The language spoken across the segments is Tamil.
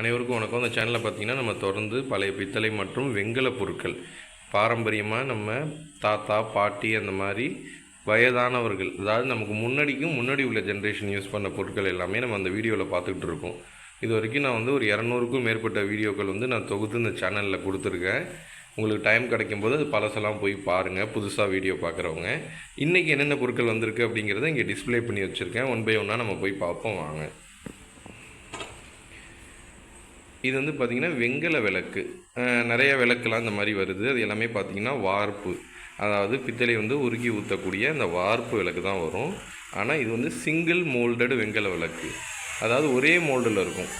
அனைவருக்கும் வணக்கம். அந்த சேனலில் பார்த்தீங்கன்னா நம்ம தொடர்ந்து பழைய பித்தளை மற்றும் வெண்கல பொருட்கள். பாரம்பரியமாக நம்ம தாத்தா பாட்டி அந்த மாதிரி வயதானவர்கள் அதாவது நமக்கு முன்னாடிக்கும் முன்னாடி உள்ள ஜென்ரேஷன் யூஸ் பண்ண பொருட்கள் எல்லாமே நம்ம அந்த வீடியோவில் பார்த்துக்கிட்டு இருக்கோம். இது வரைக்கும் நான் வந்து ஒரு இரநூறுக்கும் மேற்பட்ட வீடியோக்கள் வந்து நான் தொகுத்து இந்த சேனலில் கொடுத்துருக்கேன். உங்களுக்கு டைம் கிடைக்கும்போது அது பழசெல்லாம் போய் பாருங்கள் புதுசாக வீடியோ பார்க்குறவங்க. இன்றைக்கி என்னென்ன பொருட்கள் வந்திருக்கு அப்படிங்கிறத இங்கே டிஸ்ப்ளே பண்ணி வச்சுருக்கேன். ஒன் பை ஒன்னாக நம்ம போய் பார்ப்போம். வாங்க. இது வந்து பார்த்திங்கன்னா வெண்கல விளக்கு. நிறைய விளக்குலாம் இந்த மாதிரி வருது. அது எல்லாமே பார்த்திங்கன்னா வார்ப்பு. அதாவது பித்தளை வந்து உருகி ஊற்றக்கூடிய அந்த வார்ப்பு விளக்கு தான் வரும். ஆனால் இது வந்து சிங்கிள் மோல்டடு வெங்கல விளக்கு. அதாவது ஒரே மோல்டில் இருக்கும்.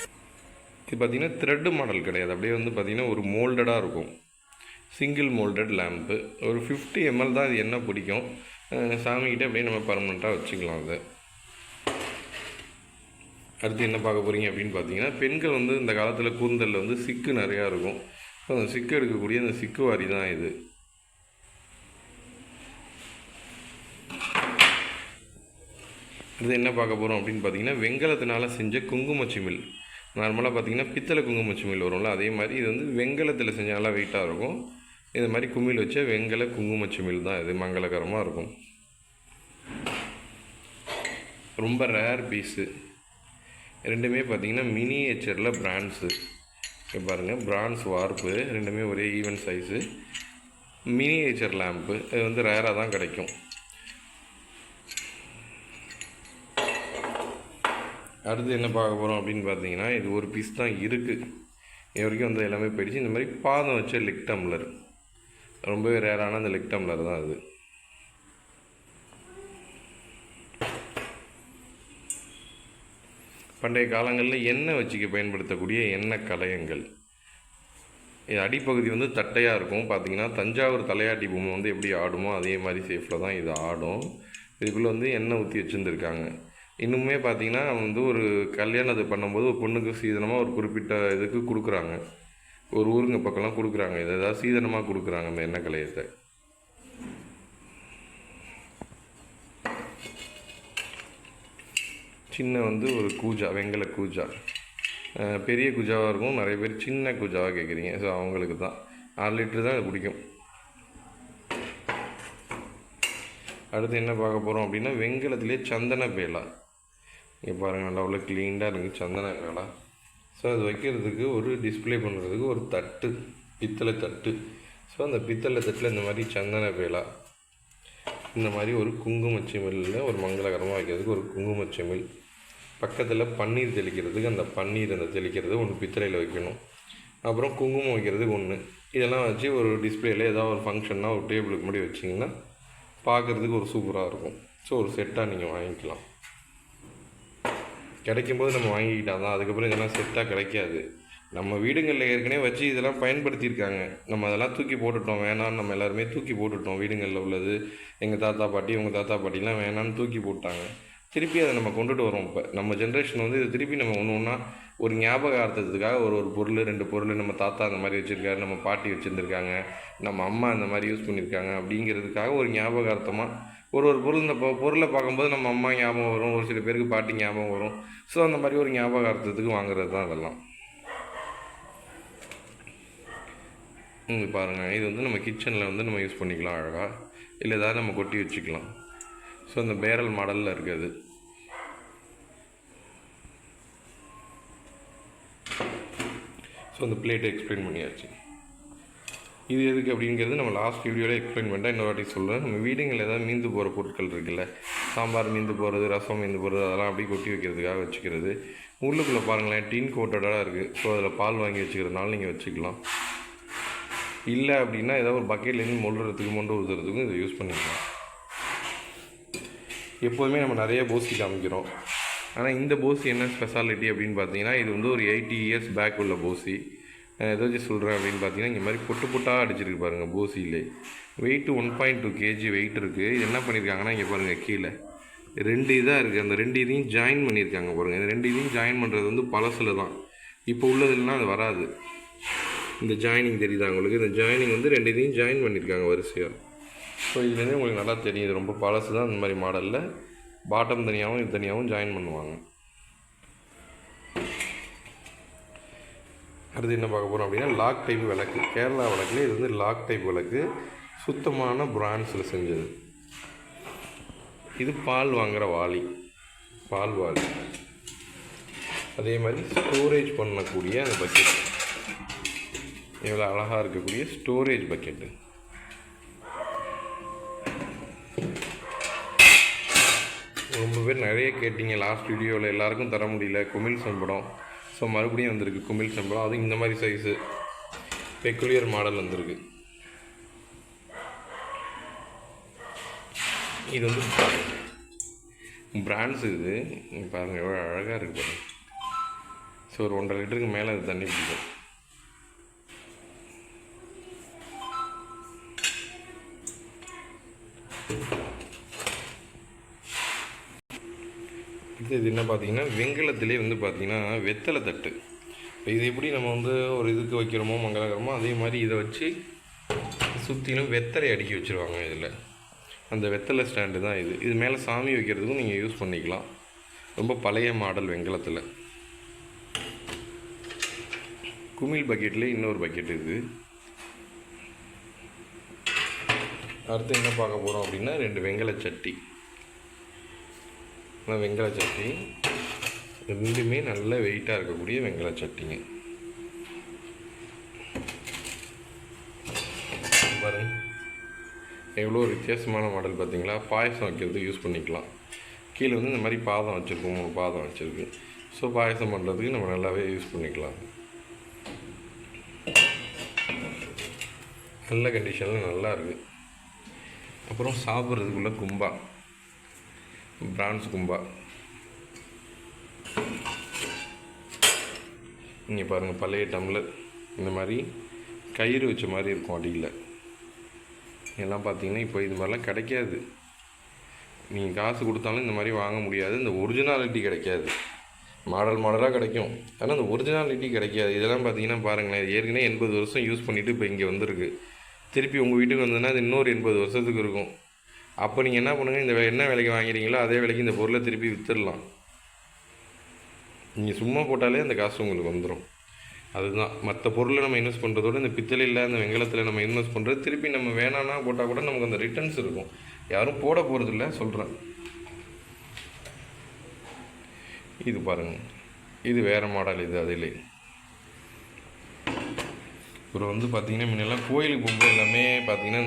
இது பார்த்திங்கன்னா த்ரெட்டு மாடல் கிடையாது. அப்படியே வந்து பார்த்திங்கன்னா ஒரு மோல்டடாக இருக்கும். சிங்கிள் மோல்டட் லேம்ப்பு ஒரு ஃபிஃப்டி எம்எல் தான் இது என்ன பிடிக்கும்? சாமிக்கிட்டே அப்படியே நம்ம பர்மனெண்ட்டாக வச்சுக்கலாம் அதை. அடுத்து என்ன பார்க்க போகிறீங்க அப்படின்னு பார்த்தீங்கன்னா பெண்கள் வந்து இந்த காலத்தில் கூந்தலில் வந்து சிக்கு நிறையா இருக்கும். ஸோ அந்த சிக்கு எடுக்கக்கூடிய அந்த சிக்கு வாரி தான் இது. அடுத்து என்ன பார்க்க போகிறோம் அப்படின்னு பார்த்தீங்கன்னா வெங்கலத்தினால செஞ்ச குங்குமச்சிமில் நார்மலாக பார்த்தீங்கன்னா பித்தளை குங்குமச்சிமில் வரும்ல அதே மாதிரி இது வந்து வெங்கலத்தில் செஞ்ச நல்லா வெயிட்டாக இருக்கும். இது மாதிரி குமிழ் வச்ச வெங்கல குங்குமச்சிமில் தான் இது மங்களகரமாக இருக்கும். ரொம்ப ரேர் பீஸு ரெண்டுமே பார்த்தீங்கன்னா மினியேச்சரில் பிராண்ட்ஸு இங்கே பாருங்கள் பிரான்ஸ் வார்ப்பு ரெண்டுமே ஒரே ஈவன் சைஸு மினியேச்சர் லேம்ப்பு இது வந்து ரேராக தான் கிடைக்கும். அடுத்து என்ன பார்க்க போகிறோம் அப்படின்னு பார்த்தீங்கன்னா இது ஒரு பீஸ் தான் இருக்குது இது வரைக்கும் வந்து எல்லாமே போயிடுச்சு. இந்த மாதிரி பாதம் வச்ச லிக் டம்ளர் ரொம்பவே ரேரான அந்த லிக் டம்ளர் தான் அது. பண்டைய காலங்களில் எண்ணெய் வச்சுக்க பயன்படுத்தக்கூடிய எண்ணெய் கலையங்கள். இது அடிப்பகுதி வந்து தட்டையாக இருக்கும். பார்த்தீங்கன்னா தஞ்சாவூர் தலையாட்டி பொம்மை வந்து எப்படி ஆடுமோ அதே மாதிரி சேஃபில் தான் இது ஆடும். இதுக்குள்ளே வந்து எண்ணெய் ஊற்றி வச்சுருந்துருக்காங்க. இன்னுமே பார்த்தீங்கன்னா வந்து ஒரு கல்யாணத்தை பண்ணும்போது ஒரு பொண்ணுக்கு சீதனமாக ஒரு குறிப்பிட்ட இதுக்கு கொடுக்குறாங்க. ஒரு ஊருங்க பக்கம்லாம் கொடுக்குறாங்க. இதை ஏதாவது சீதனமாக கொடுக்குறாங்க அந்த எண்ணெய் கலையத்தை. சின்ன வந்து ஒரு கூஜா வெங்கல கூஜா. பெரிய குஜாவாக இருக்கும். நிறைய பேர் சின்ன குஜாவாக கேட்குறீங்க ஸோ அவங்களுக்கு தான். ஆறு லிட்டர் தான் அது பிடிக்கும். அடுத்து என்ன பார்க்க போகிறோம் அப்படின்னா வெங்கலத்திலே சந்தன பேலா இங்கே பாருங்கள் நல்லா உள்ள க்ளீனாக இருக்குது சந்தன பேலா ஸோ அது வைக்கிறதுக்கு ஒரு டிஸ்பிளே பண்ணுறதுக்கு ஒரு தட்டு பித்தளை தட்டு. ஸோ அந்த பித்தளை தட்டில் இந்த மாதிரி சந்தன பேலா இந்த மாதிரி ஒரு குங்குமச்சிமில்ல ஒரு மங்களகரமாக வைக்கிறதுக்கு ஒரு குங்குமச்சிமில். பக்கத்தில் பன்னீர் தெளிக்கிறதுக்கு அந்த பன்னீர் அந்த தெளிக்கிறது ஒன்று பித்தளையில் வைக்கணும். அப்புறம் குங்குமம் வைக்கிறதுக்கு ஒன்று இதெல்லாம் வச்சு ஒரு டிஸ்பிளேல ஏதாவது ஒரு ஃபங்க்ஷன்னா ஒரு டேபிளுக்கு முன்னாடி வச்சிங்கன்னா பார்க்குறதுக்கு ஒரு சூப்பராக இருக்கும். ஸோ ஒரு செட்டாக நீங்கள் வாங்கிக்கலாம். கிடைக்கும்போது நம்ம வாங்கிக்கிட்டால் தான். அதுக்கப்புறம் இதெல்லாம் செட்டாக கிடைக்காது. நம்ம வீடுங்களில் ஏற்கனவே வச்சு இதெல்லாம் பயன்படுத்தியிருக்காங்க. நம்ம அதெல்லாம் தூக்கி போட்டுட்டோம். வேணான்னு நம்ம எல்லாருமே தூக்கி போட்டுட்டோம். வீடுங்களில் உள்ளது. எங்கள் தாத்தா பாட்டி உங்கள் தாத்தா பாட்டிலாம் வேணான்னு தூக்கி போட்டாங்க. திருப்பி அதை நம்ம கொண்டுட்டு வரோம் இப்போ நம்ம ஜென்ரேஷன் வந்து இது திருப்பி நம்ம ஒன்று ஒன்றா ஒரு ஞாபகார்த்தத்துக்காக ஒரு ஒரு பொருள் ரெண்டு பொருள் நம்ம தாத்தா அந்த மாதிரி வச்சுருக்காரு நம்ம பாட்டி வச்சுருந்துருக்காங்க நம்ம அம்மா இந்த மாதிரி யூஸ் பண்ணியிருக்காங்க அப்படிங்கிறதுக்காக ஒரு ஞாபகார்த்தமாக ஒரு ஒரு பொருள் இந்த பொருளை பார்க்கும்போது நம்ம அம்மா ஞாபகம் வரும் ஒரு சில பேருக்கு பாட்டி ஞாபகம் வரும். ஸோ அந்த மாதிரி ஒரு ஞாபகார்த்தத்துக்கு வாங்குறது தான் அதெல்லாம் இங்கே பாருங்கள் இது வந்து நம்ம கிச்சனில் வந்து நம்ம யூஸ் பண்ணிக்கலாம் அழகாக இல்லை ஏதாவது நம்ம கொட்டி வச்சுக்கலாம். ஸோ அந்த பேரல் மாடலில் இருக்குது ஸோ அந்த பிளேட்டை எக்ஸ்பிளைன் பண்ணியாச்சு. இது எதுக்கு அப்படிங்கிறது நம்ம லாஸ்ட் வீடியோவில் எக்ஸ்பிளைன் பண்ணிட்டா இன்னொரு வாட்டி சொல்கிறேன் நம்ம வீடுங்களில் ஏதாவது மீந்து போகிற பொருட்கள் இருக்குல்ல சாம்பார் மீந்து போகிறது ரசம் மீந்து போகிறது அதெல்லாம் அப்படியே கொட்டி வைக்கிறதுக்காக வச்சுக்கிறது. உள்ளுக்குள்ளே பாருங்களேன் டீன் கோட்டடாக இருக்குது ஸோ அதில் பால் வாங்கி வச்சுக்கிறதுனால நீங்கள் வச்சுக்கலாம். இல்லை அப்படின்னா ஏதாவது ஒரு பக்கெட்லேருந்து மொழுறதுக்கு மொண்டு ஊற்றுறதுக்கும் இதை யூஸ் பண்ணிக்கலாம். எப்போதுமே நம்ம நிறைய போசி காமிக்கிறோம். ஆனால் இந்த போசி என்ன ஸ்பெஷாலிட்டி அப்படின்னு பார்த்தீங்கன்னா இது வந்து ஒரு எயிட்டி இயர்ஸ் பேக் உள்ள போசி நான் எதாச்சும் சொல்கிறேன் அப்படின்னு பார்த்தீங்கன்னா இந்த மாதிரி பொட்டு பொட்டாக அடிச்சிருக்கு பாருங்கள் போசியிலே weight one point two KG weight இருக்குது இது என்ன பண்ணியிருக்காங்கன்னா இங்கே பாருங்கள் கீழே. ரெண்டு இதாக இருக்குது அந்த ரெண்டு இதையும் ஜாயின் பண்ணியிருக்காங்க பாருங்கள் இந்த ரெண்டு இதையும் ஜாயின் பண்ணுறது வந்து பழசில் தான். இப்போ உள்ளதுலாம் அது வராது. இந்த ஜாயினிங் தெரியுதா உங்களுக்கு? இந்த ஜாயினிங் வந்து ரெண்டு இதையும் ஜாயின் பண்ணியிருக்காங்க வரிசையாக ஸோ இதுலேருந்து உங்களுக்கு நல்லா தெரியும் இது ரொம்ப பழசு தான் இந்த மாதிரி மாடலில் பாட்டம் தனியாகவும் இது தனியாகவும் ஜாயின் பண்ணுவாங்க. அடுத்து என்ன பார்க்க போகிறோம் அப்படின்னா லாக் டைப் விளக்கு. கேரளா விளக்குல இது வந்து லாக் டைப் விளக்கு. சுத்தமான பிராண்ட்ஸில் செஞ்சது. இது பால் வாங்குகிற வாளி. பால் வாளி. அதே மாதிரி ஸ்டோரேஜ் பண்ணக்கூடிய அந்த பக்கெட் இவ்வளோ அழகாக இருக்கக்கூடிய ஸ்டோரேஜ் பக்கெட்டு ரொம்ப பேர் நிறைய கேட்டிங்க. லாஸ்ட் வீடியோவில் எல்லாருக்கும் தர முடியல. குமிழ் சம்பளம் ஸோ மறுபடியும் வந்திருக்கு குமிழ் சம்பளம் அதுவும் இந்த மாதிரி சைஸு பெக்குலியர் மாடல் வந்திருக்கு. இது வந்து பிராண்ட்ஸ் இது. பாருங்கள் எவ்வளோ அழகாக இருக்குது பாருங்க. ஸோ ஒரு ஒன்றரை லிட்டருக்கு மேலே அது தண்ணி பிடிக்கும் இது இது என்ன பார்த்தீங்கன்னா வெங்கலத்திலே வந்து பார்த்தீங்கன்னா வெத்தலை தட்டு. இப்போ இது எப்படி நம்ம வந்து ஒரு இதுக்கு வைக்கிறோமோ மங்களகரமோ அதே மாதிரி இதை வச்சு சுற்றிலும் வெத்தலை அடுக்கி வச்சுருவாங்க இதில். அந்த வெத்தலை ஸ்டாண்டு தான் இது. இது மேலே சாமி வைக்கிறதுக்கும் நீங்கள் யூஸ் பண்ணிக்கலாம். ரொம்ப பழைய மாடல் வெங்கலத்தில். குமிழ் பக்கெட்டில் இன்னொரு பக்கெட் இது. அடுத்து என்ன பார்க்க போகிறோம் அப்படின்னா ரெண்டு வெங்கல சட்டி. ஆனால் வெங்கல சட்டி ரெண்டுமே நல்ல வெயிட்டாக இருக்கக்கூடிய வெங்கல சட்டிங்க. பாருங்க. எவ்வளோ வித்தியாசமான மாடல் பார்த்தீங்களா? பாயசம் வைக்கிறதுக்கு யூஸ் பண்ணிக்கலாம். கீழே வந்து இந்த மாதிரி பாதம் வச்சுருக்கோம் மூணு பாதம் வச்சுருக்கு. ஸோ பாயசம் பண்ணுறதுக்கு நம்ம நல்லாவே யூஸ் பண்ணிக்கலாம். நல்ல கண்டிஷனில் நல்லா இருக்குது அப்புறம் சாப்பிட்றதுக்குள்ளே கும்பா. பிரான்ஸ் கும்பா இங்கே பாருங்கள் பழைய டம்ளர். இந்த மாதிரி கயிறு வச்ச மாதிரி இருக்கும் அடியில். எல்லாம் பார்த்தீங்கன்னா இப்போ இது மாதிரிலாம் கிடைக்காது. நீங்கள் காசு கொடுத்தாலும் இந்த மாதிரி வாங்க முடியாது. இந்த ஒரிஜினாலிட்டி கிடைக்காது. மாடல் மாடலாக கிடைக்கும். ஆனால் அந்த ஒரிஜினாலிட்டி கிடைக்காது. இதெல்லாம் பார்த்தீங்கன்னா பாருங்களேன் ஏற்கனவே எண்பது வருஷம் யூஸ் பண்ணிவிட்டு இப்போ இங்கே வந்திருக்கு. திருப்பி உங்கள் வீட்டுக்கு வந்ததுன்னா அது இன்னொரு எண்பது வருஷத்துக்கு இருக்கும். அப்போ நீங்கள் என்ன பண்ணுங்கள் இந்த வே- என்ன விலைக்கு வாங்குறீங்களோ அதே விலைக்கு இந்த பொருளை திருப்பி விற்றுடலாம் நீங்கள் சும்மா போட்டாலே அந்த காசு உங்களுக்கு வந்துடும் அதுதான். மற்ற பொருளை நம்ம இன்வெஸ்ட் பண்ணுறதோட இந்த பித்தளையில் இந்த வெங்கலத்தில் நம்ம இன்வெஸ்ட் பண்ணுறது திருப்பி நம்ம வேணான்னா போட்டால் கூட நமக்கு அந்த ரிட்டர்ன்ஸ் இருக்கும். யாரும் போட போகிறதில்ல சொல்கிறேன் இது பாருங்கள் இது வேறு மாடல் இது அதிலே. அப்புறம் வந்து பார்த்திங்கன்னா முன்னெல்லாம் கோயிலுக்கு போகும்போது எல்லாமே பார்த்தீங்கன்னா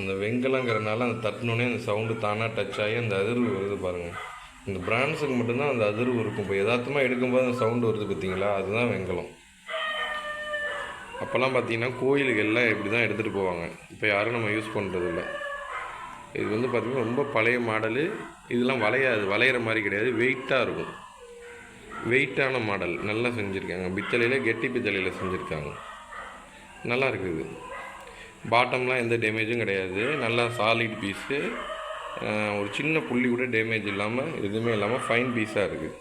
அந்த வெங்கலங்கிறனால அந்த தட்டினோடனே அந்த சவுண்டு தானாக டச் ஆகி அந்த அதிர்வு வருது பாருங்கள் இந்த பிராண்ட்ஸுக்கு மட்டும்தான் அந்த அதிர்வு இருக்கும். இப்போ யதார்த்தமாக எடுக்கும்போது அந்த சவுண்டு வருது பார்த்தீங்களா அதுதான் வெங்கலம். அப்போல்லாம் பார்த்தீங்கன்னா கோயிலுக்கு எல்லாம் இப்படி தான் எடுத்துகிட்டு போவாங்க. இப்போ யாரும் நம்ம யூஸ் பண்ணுறதில்ல இது வந்து பார்த்திங்கன்னா ரொம்ப பழைய மாடலு. இதெல்லாம் வளையாது. வளையிற மாதிரி கிடையாது. வெயிட்டாக இருக்கும். வெயிட்டான மாடல். நல்லா செஞ்சுருக்காங்க. பித்தளையில் கெட்டி பித்தளையில் செஞ்சுருக்காங்க. நல்லா இருக்குது பாட்டம்லாம் எந்த டேமேஜும் கிடையாது. நல்லா சாலிட் பீஸு ஒரு சின்ன புள்ளி கூட டேமேஜ் இல்லாமல் எதுவுமே இல்லாமல் ஃபைன் பீஸாக இருக்குது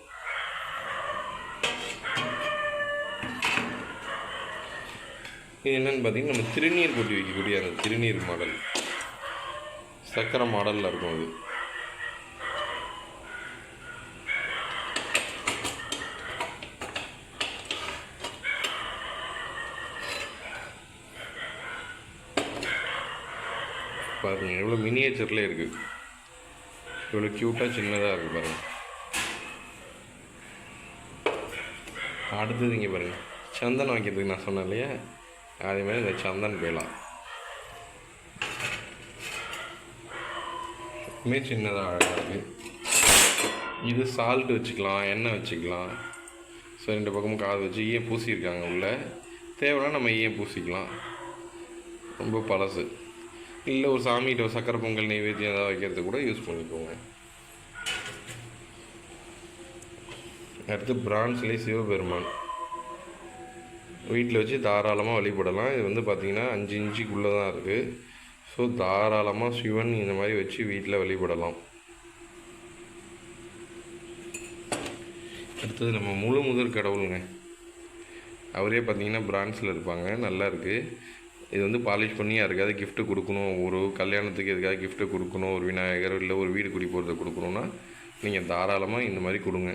இது என்னென்னு பார்த்தீங்கன்னா நம்ம திருநீர் கொட்டி வைக்கக்கூடிய அந்த திருநீர் மாடல். சக்கரை மாடலில் இருக்கும் அது. பாருங்கள் எவ்வளோ மினியேச்சரில் இருக்குது இவ்வளோ க்யூட்டாக சின்னதாக இருக்குது பாருங்கள் அடுத்தது இங்கே பாருங்கள் சந்தனம் வைக்கிறதுக்கு நான் சொன்னேன் இல்லையா? அதே மாதிரி இந்த சந்தன் போயிடலாம் மே சின்னதாக அழகாக இருக்குது இது சால்ட் வச்சுக்கலாம் எண்ணெய் வச்சுக்கலாம். ஸோ ரெண்டு பக்கமும் காது வச்சு ஈயம் பூசியிருக்காங்க உள்ளே. தேவைன்னா நம்ம ஈயம் பூசிக்கலாம். ரொம்ப பழசு. இல்லை ஒரு சாமிகிட்ட ஒரு சக்கரை பொங்கல் நைவேத்தியம் ஏதாவது வைக்கிறது கூட யூஸ் பண்ணிக்கோங்க. அடுத்து பிரான்ஸ்லேயே சிவபெருமான். வீட்டில் வச்சு தாராளமாக வழிபடலாம். இது வந்து பார்த்திங்கன்னா அஞ்சு இன்ச்சுக்குள்ளே தான் இருக்குது ஸோ தாராளமாக சிவன் இந்த மாதிரி வச்சு வீட்டில் வழிபடலாம். அடுத்தது நம்ம முழு முதற் கடவுளுங்க. அவரே பார்த்தீங்கன்னா பிரான்ஸில் இருப்பாங்க. நல்லா இருக்குது இது வந்து பாலிஷ் பண்ணி யாருக்காவது கிஃப்ட்டு கொடுக்கணும். ஒரு கல்யாணத்துக்கு எதுக்காவது கிஃப்ட்டு கொடுக்கணும். ஒரு விநாயகர் இல்லை ஒரு வீடு குடி போகிறத கொடுக்கணுன்னா நீங்கள் தாராளமாக இந்த மாதிரி கொடுங்க.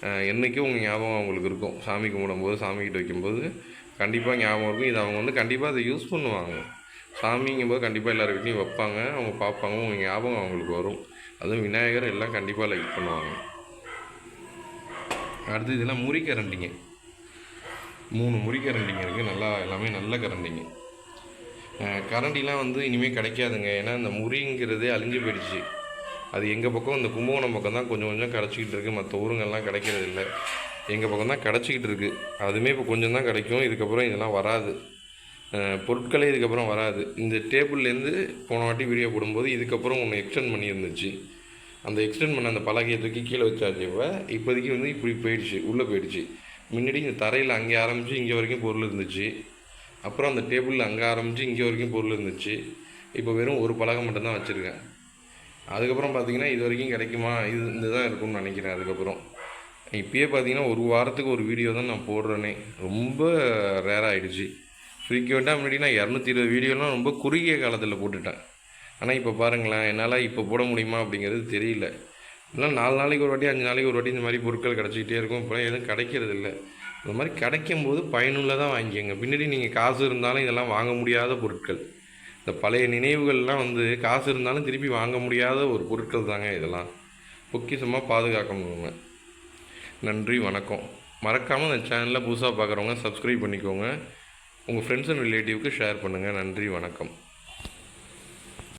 என்றைக்கும் என்னைக்கும் உங்கள் ஞாபகம் அவங்களுக்கு இருக்கும். சாமி கும்பிடும்போது சாமிக்கிட்ட வைக்கும்போது கண்டிப்பாக ஞாபகம் இருக்கும். இது அவங்க வந்து கண்டிப்பாக அதை யூஸ் பண்ணுவாங்க. சாமிங்கும்போது கண்டிப்பாக எல்லார் வீட்லையும் வைப்பாங்க. அவங்க பார்ப்பாங்க. உங்கள் ஞாபகம் அவங்களுக்கு வரும். அதுவும் விநாயகர் எல்லாம் கண்டிப்பாக லைக் பண்ணுவாங்க. அடுத்து இதெல்லாம் முறி கரண்டிங்க. மூணு முறி கரண்டிங்க இருக்குது நல்லா எல்லாமே நல்ல கரண்டிங்க. கரண்டிலாம் வந்து இனிமேல் கிடைக்காதுங்க. ஏன்னா இந்த முறிங்கிறதே அழிஞ்சு போயிடுச்சு. அது எங்கள் பக்கம் இந்த கும்பகோணம் பக்கம் தான் கொஞ்சம் கொஞ்சம் கிடச்சிக்கிட்டு இருக்குது மற்ற ஊருங்கள்லாம் கிடைக்கிறது இல்லை. எங்கள் பக்கம் தான் கிடச்சிக்கிட்டு இருக்குது அதுவுமே இப்போ கொஞ்சம் தான் கிடைக்கும். இதுக்கப்புறம் இதெல்லாம் வராது. பொருட்களே இதுக்கப்புறம் வராது. இந்த டேபிள்லேருந்து போன வாட்டி வீடியோ போடும்போது இதுக்கப்புறம் ஒன்று எக்ஸ்டெண்ட் பண்ணியிருந்துச்சு. அந்த எக்ஸ்டெண்ட் பண்ண அந்த பலகையை தூக்கி கீழே வச்சாச்சு இப்போ இப்போதைக்கு வந்து இப்படி போயிடுச்சு. உள்ளே போயிடுச்சு. முன்னாடி இந்த தரையில் அங்கே ஆரம்பித்து இங்கே வரைக்கும் பொருள் இருந்துச்சு. அப்புறம் அந்த டேபிளில் அங்கே ஆரம்பித்து இங்கே வரைக்கும் பொருள் இருந்துச்சு. இப்போ வெறும் ஒரு பலகை மட்டும்தான் வச்சுருக்கேன். அதுக்கப்புறம் பார்த்திங்கன்னா இது வரைக்கும் கிடைக்குமா? இது இந்த தான் இருக்கும்னு நினைக்கிறேன் அதுக்கப்புறம். இப்போயே பார்த்தீங்கன்னா ஒரு வாரத்துக்கு ஒரு வீடியோ தான் நான் போடுறேனே. ரொம்ப ரேர் ஆகிடுச்சு ஃப்ரீக்வெண்ட்டாக முன்னாடி நான் இரநூத்தி இருபது வீடியோலாம் ரொம்ப குறுகிய காலத்தில் போட்டுட்டேன். ஆனால் இப்போ பாருங்களேன் என்னால் இப்போ போட முடியுமா அப்படிங்கிறது தெரியல. இல்லை நாலு நாளைக்கு ஒரு வாட்டி அஞ்சு நாளைக்கு ஒரு வாட்டி இந்த மாதிரி பொருட்கள் கிடச்சிக்கிட்டே இருக்கும். இப்போ எதுவும் கிடைக்கிறது இல்லை இந்த மாதிரி கிடைக்கும் போது பயனுள்ளதாக வாங்கிக்கோங்க. பின்னாடி நீங்கள் காசு இருந்தாலும் இதெல்லாம் வாங்க முடியாத பொருட்கள். இந்த பழைய நினைவுகள்லாம் வந்து காசு இருந்தாலும் திருப்பி வாங்க முடியாத ஒரு பொருட்கள் தாங்க இதெல்லாம். பொக்கிஷமாக பாதுகாக்கணுங்க. நன்றி வணக்கம். மறக்காமல் இந்த சேனலில் புதுசாக பார்க்குறவங்க சப்ஸ்கிரைப் பண்ணிக்கோங்க. உங்கள் ஃப்ரெண்ட்ஸ் அண்ட் ரிலேட்டிவ்க்கு ஷேர் பண்ணுங்கள் நன்றி வணக்கம்.